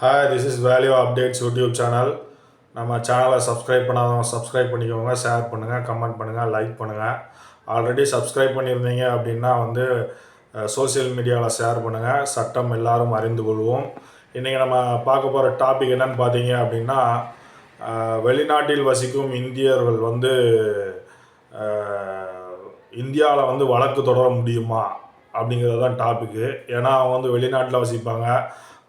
Hi this is value updates YouTube channel நம்ம சேனலை subscribe பண்ணாதவங்க சப்ஸ்கிரைப் பண்ணிக்கோங்க ஷேர் பண்ணுங்கள் கமெண்ட் பண்ணுங்கள் லைக் பண்ணுங்கள் ஆல்ரெடி சப்ஸ்கிரைப் பண்ணியிருந்தீங்க அப்படின்னா வந்து சோஷியல் மீடியாவில் ஷேர் பண்ணுங்கள் சட்டம் எல்லாரும் அறிந்து கொள்வோம். இன்றைக்கி நம்ம பார்க்க போகிற டாபிக் என்னன்னு பார்த்தீங்க அப்படின்னா வெளிநாட்டில் வசிக்கும் இந்தியர்கள் வந்து இந்தியாவில் வந்து வழக்கு தொடர முடியுமா அப்படிங்கிறது தான் டாப்பிக்கு ஏன்னா அவங்க வந்து வெளிநாட்டில் வசிப்பாங்க.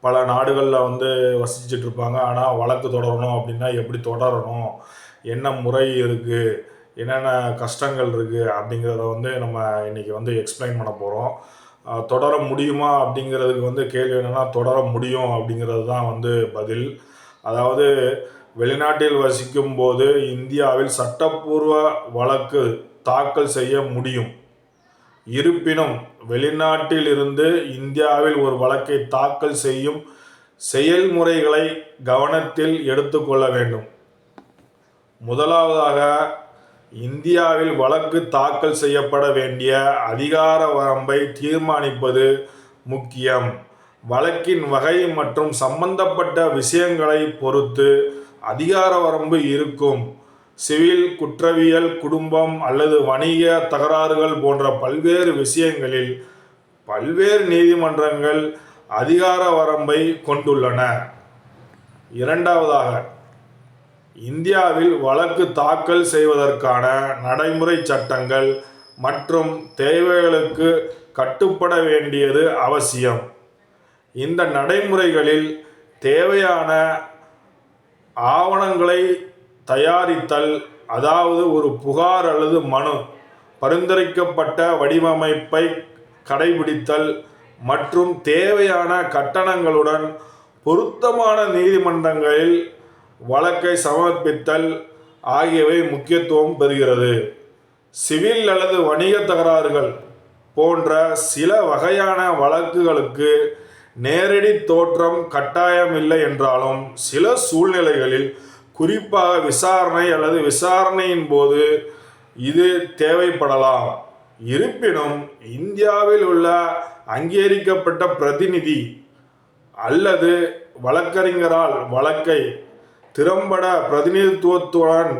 பல நாடுகளில் வந்து வசிச்சுட்டு இருப்பாங்க ஆனால் வழக்கு தொடரணும் அப்படின்னா எப்படி தொடரணும்? என்ன முறை இருக்குது என்னென்ன கஷ்டங்கள் இருக்குது அப்படிங்கிறத வந்து நம்ம இன்றைக்கி வந்து எக்ஸ்பிளைன் பண்ண போகிறோம் தொடர முடியுமா அப்படிங்கிறதுக்கு வந்து கேள்வி என்னென்னா தொடர முடியும் அப்படிங்கிறது தான் வந்து பதில். அதாவது வெளிநாட்டில் வசிக்கும் போது இந்தியாவில் சட்டப்பூர்வ வழக்கு தாக்கல் செய்ய முடியும். இருப்பினும் வெளிநாட்டிலிருந்து இந்தியாவில் ஒரு வழக்கை தாக்கல் செய்யும் செயல்முறைகளை கவனத்தில் எடுத்துக்கொள்ள வேண்டும். முதலாவதாக இந்தியாவில் வழக்கு தாக்கல் செய்யப்பட வேண்டிய அதிகார வரம்பை தீர்மானிப்பது முக்கியம். வழக்கின் வகை மற்றும் சம்பந்தப்பட்ட விஷயங்களை பொறுத்து அதிகார வரம்பு இருக்கும். சிவில் குற்றவியல் குடும்பம் அல்லது வணிக தகராறுகள் போன்ற பல்வேறு விஷயங்களில் பல்வேறு நீதிமன்றங்கள் அதிகார வரம்பை கொண்டுள்ளன. இரண்டாவதாக இந்தியாவில் வழக்கு தாக்கல் செய்வதற்கான நடைமுறை சட்டங்கள் மற்றும் தேவைகளுக்கு கட்டுப்பட வேண்டியது அவசியம். இந்த நடைமுறைகளில் தேவையான ஆவணங்களை தயாரித்தல் அதாவது ஒரு புகார் அல்லது மனு பரிந்துரைக்கப்பட்ட வடிவமைப்பை கடைபிடித்தல் மற்றும் தேவையான கட்டணங்களுடன் பொருத்தமான நீதிமன்றங்களில் வழக்கை சமர்ப்பித்தல் ஆகியவை முக்கியத்துவம் பெறுகிறது. சிவில் அல்லது வணிக தகராறுகள் போன்ற சில வகையான வழக்குகளுக்கு நேரடி தோற்றம் கட்டாயமில்லை என்றாலும் சில சூழ்நிலைகளில் குறிப்பாக விசாரணை அல்லது விசாரணையின் போது இது தேவைப்படலாம். இருப்பினும் இந்தியாவில் உள்ள அங்கீகரிக்கப்பட்ட பிரதிநிதி அல்லது வழக்கறிஞரால் வழக்கை திறம்பட பிரதிநிதித்துவத்துடன்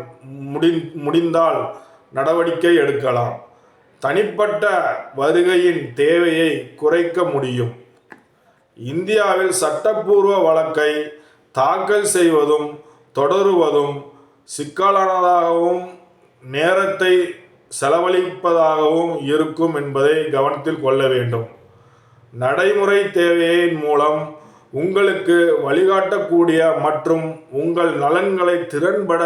முடி முடிந்தால் நடவடிக்கை எடுக்கலாம். தனிப்பட்ட வருகையின் தேவையை குறைக்க முடியும். இந்தியாவில் சட்டப்பூர்வ வழக்கை தாக்கல் செய்வதும் தொடருவதும் சிக்கலானதாகவும் நேரத்தை செலவழிப்பதாகவும் இருக்கும் என்பதை கவனத்தில் கொள்ள வேண்டும். நடைமுறை தேவையின் மூலம் உங்களுக்கு வழிகாட்டக்கூடிய மற்றும் உங்கள் நலன்களை திறன்பட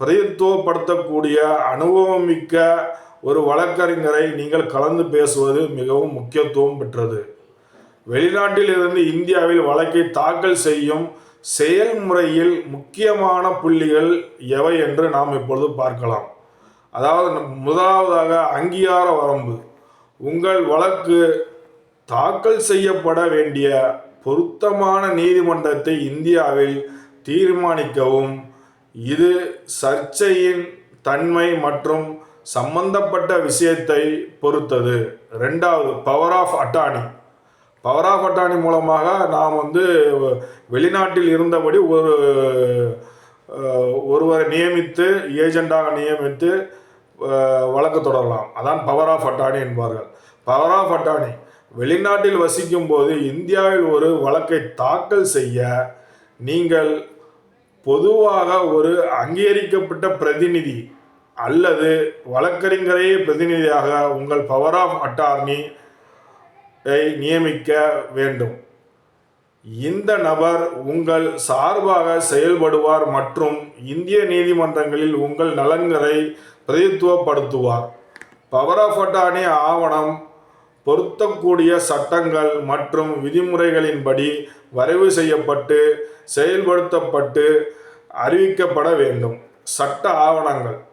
பிரதித்துவப்படுத்தக்கூடிய அனுபவமிக்க ஒரு வழக்கறிஞரை நீங்கள் கலந்து பேசுவது மிகவும் முக்கியத்துவம் பெற்றது. வெளிநாட்டில் இருந்து இந்தியாவில் வழக்கை தாக்கல் செய்யும் செயல்முறையில் முக்கியமான புள்ளிகள் எவை என்று நாம் இப்பொழுது பார்க்கலாம். அதாவது முதலாவதாக அங்கீகார வரம்பு. உங்கள் வழக்கு தாக்கல் செய்யப்பட வேண்டிய பொருத்தமான நீதிமன்றத்தை இந்தியாவில் தீர்மானிக்கவும். இது சர்ச்சையின் தன்மை மற்றும் சம்பந்தப்பட்ட விஷயத்தை பொறுத்தது. ரெண்டாவது power of attorney power of attorney மூலமாக நாம் வந்து வெளிநாட்டில் இருந்தபடி ஒரு ஒருவரை நியமித்து ஏஜெண்டாக நியமித்து வழக்கு தொடரலாம். அதான் பவர் ஆஃப் அட்டானி என்பார்கள். பவர் ஆஃப் அட்டானி வெளிநாட்டில் வசிக்கும் போது இந்தியாவில் ஒரு வழக்கை தாக்கல் செய்ய நீங்கள் பொதுவாக ஒரு அங்கீகரிக்கப்பட்ட பிரதிநிதி அல்லது வழக்கறிஞரையே பிரதிநிதியாக உங்கள் பவர் ஆஃப் அட்டார்னி நியமிக்க வேண்டும். இந்த நபர் உங்கள் சார்பாக செயல்படுவார் மற்றும் இந்திய நீதிமன்றங்களில் உங்கள் நலன்களை பிரதித்துவப்படுத்துவார். பவர் ஆஃப் அட்டானி ஆவணம் பொருத்தக்கூடிய சட்டங்கள் மற்றும் விதிமுறைகளின்படி வரைவு செய்யப்பட்டு செயல்படுத்தப்பட்டு அறிவிக்கப்பட வேண்டும். சட்ட ஆவணங்கள்.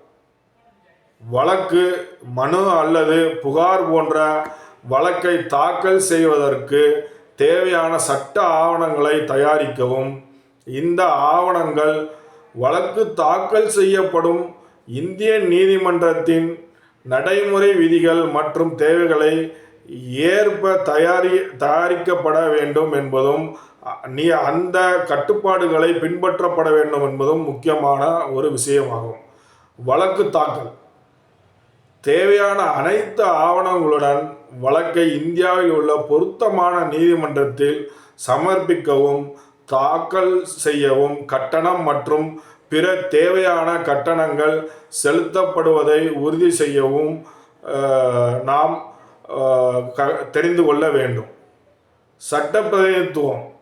வழக்கு மனு அல்லது புகார் போன்ற வழக்கை தாக்கல் செய்வதற்கு தேவையான சட்ட ஆவணங்களை தயாரிக்கவும். இந்த ஆவணங்கள் வழக்கு தாக்கல் செய்யப்படும் இந்திய நீதிமன்றத்தின் நடைமுறை விதிகள் மற்றும் தேவைகளை ஏற்ப தயாரி தயாரிக்கப்பட வேண்டும் என்பதும் நீ அந்த கட்டுப்பாடுகளை பின்பற்றப்பட வேண்டும் என்பதும் முக்கியமான ஒரு விஷயமாகும். வழக்கு தாக்கல். தேவையான அனைத்து ஆவணங்களுடன் வழக்கை இந்தியாவில் உள்ள பொருத்தமான நீதிமன்றத்தில் சமர்ப்பிக்கவும் தாக்கல் செய்யவும் கட்டணம் மற்றும் பிற தேவையான கட்டணங்கள் செலுத்தப்படுவதை உறுதி செய்யவும் நாம் க- தெரிந்து கொள்ள வேண்டும். சட்ட பிரதிநிதித்துவம்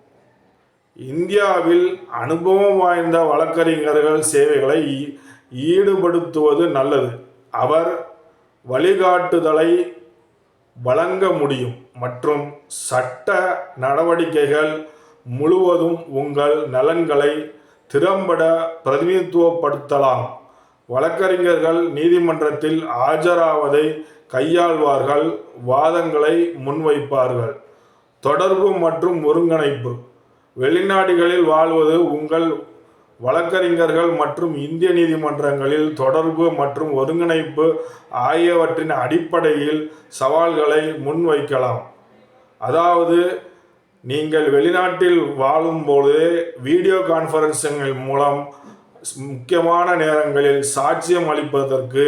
இந்தியாவில் அனுபவம் வாய்ந்த வழக்கறிஞர்கள் சேவைகளை ஈ- ஈடுபடுத்துவது நல்லது. அவர் வழிகாட்டுதலை வழங்க முடியும். மற்றும் சட்ட நடவடிக்கைகள் முழுவதும் உங்கள் நலன்களை திறம்பட பிரதிநிதித்துவப்படுத்தலாம். வழக்கறிஞர்கள் நீதிமன்றத்தில் ஆஜராவதை கையாள்வார்கள் வாதங்களை முன்வைப்பார்கள். தொடர்பு மற்றும் ஒருங்கிணைப்பு. வெளிநாடுகளில் வாழ்வது உங்கள் வழக்கறிஞர்கள் மற்றும் இந்திய நீதிமன்றங்களில் தொடர்பு மற்றும் ஒருங்கிணைப்பு ஆகியவற்றின் அடிப்படையில் சவால்களை முன்வைக்கலாம். அதாவது நீங்கள் வெளிநாட்டில் வாழும்போது வீடியோ கான்ஃபரன்சிங்கள் மூலம் முக்கியமான நேரங்களில் சாட்சியம் அளிப்பதற்கு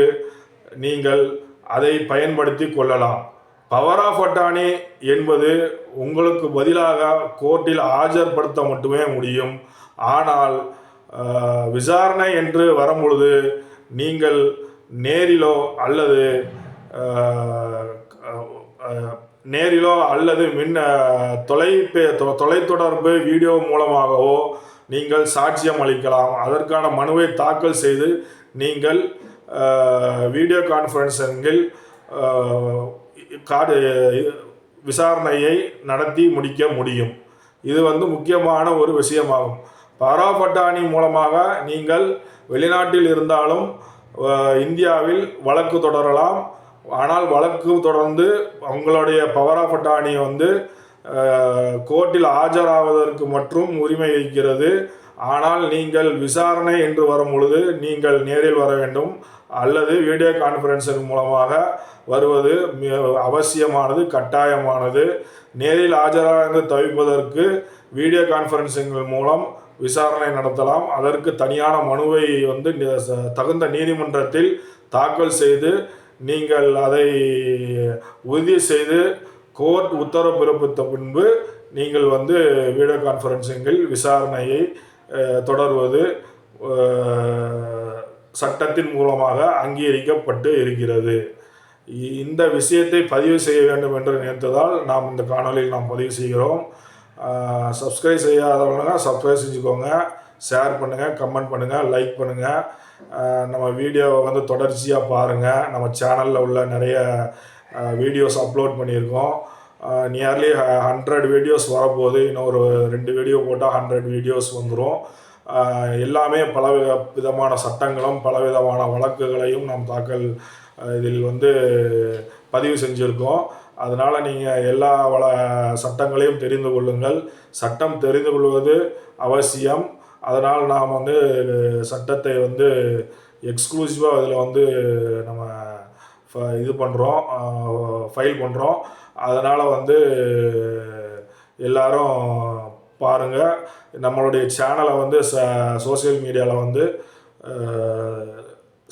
நீங்கள் அதை பயன்படுத்தி கொள்ளலாம். பவர் ஆஃப் அட்டானி என்பது உங்களுக்கு பதிலாக கோர்ட்டில் ஆஜர்படுத்த மட்டுமே முடியும். ஆனால் விசாரணை என்று வரும்பொழுது நீங்கள் நேரிலோ அல்லது நேரிலோ அல்லது மின் தொலைபே தொ- தொலைத்தொடர்பு வீடியோ மூலமாகவோ நீங்கள் சாட்சியம் அளிக்கலாம். அதற்கான மனுவை தாக்கல் செய்து நீங்கள் வீடியோ கான்ஃபரன்சிங்கில் காடு விசாரணையை நடத்தி முடிக்க முடியும். இது வந்து முக்கியமான ஒரு விஷயமாகும். பராபட்டாணி மூலமாக நீங்கள் வெளிநாட்டில் இருந்தாலும் இந்தியாவில் வழக்கு தொடரலாம். ஆனால் வழக்கு தொடர்ந்து உங்களுடைய பவர் ஆஃப் அட்டானி வந்து கோர்ட்டில் ஆஜராவதற்கு மற்றும் உரிமை இருக்கிறது. ஆனால் நீங்கள் விசாரணை என்று வரும் பொழுது நீங்கள் நேரில் வர வேண்டும். அல்லது வீடியோ கான்ஃபரன்சிங் மூலமாக வருவது அவசியமானது கட்டாயமானது. நேரில் ஆஜராக தவிப்பதற்கு வீடியோ கான்ஃபரன்சிங் மூலம் விசாரணை நடத்தலாம். அதற்கு தனியான மனுவை வந்து தகுந்த நீதிமன்றத்தில் தாக்கல் செய்து நீங்கள் அதை உறுதி செய்து கோர்ட் உத்தரவு பிறப்பித்த பின்பு நீங்கள் வந்து வீடியோ கான்ஃபரன்சிங்கில் விசாரணையை தொடர்வது சட்டத்தின் மூலமாக அங்கீகரிக்கப்பட்டு இருக்கிறது. இந்த விஷயத்தை பதிவு செய்ய வேண்டும் என்று நினைத்ததால் நாம் இந்த காணொலியில் நாம் பதிவு செய்கிறோம். சப்ஸ்கிரைப் செய்யாதவங்க சப்ஸ்கிரைப் செஞ்சுக்கோங்க. ஷேர் பண்ணுங்கள் கமெண்ட் பண்ணுங்கள் லைக் பண்ணுங்கள் நம்ம வீடியோவை வந்து தொடர்ச்சியாக பாருங்கள் நம்ம சேனலில் உள்ள நிறைய வீடியோஸ் அப்லோட் பண்ணியிருக்கோம். நியர்லி ஹண்ட்ரட் வீடியோஸ் வரப்போகுது. இன்னும் ஒரு ரெண்டு வீடியோ போட்டால் ஹண்ட்ரட் வீடியோஸ் வந்துடும் எல்லாமே பல வித- விதமான சட்டங்களும் பல விதமான வழக்குகளையும் நாம் தாக்கல் இதில் வந்து பதிவு செஞ்சுருக்கோம். அதனால் நீங்கள் எல்லா வள சட்டங்களையும் தெரிந்து கொள்ளுங்கள். சட்டம் தெரிந்து கொள்வது அவசியம். அதனால் நாம் வந்து சட்டத்தை வந்து எக்ஸ்க்ளூசிவாக இதில் வந்து நம்ம ஃப- இது பண்ணுறோம் ஃபைல் பண்ணுறோம் அதனால் வந்து எல்லாரும் பாருங்கள் நம்மளுடைய சேனலை வந்து ச சோஷியல் மீடியாவில் வந்து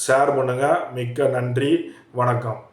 ஷேர் பண்ணுங்கள் மிக்க நன்றி. வணக்கம்.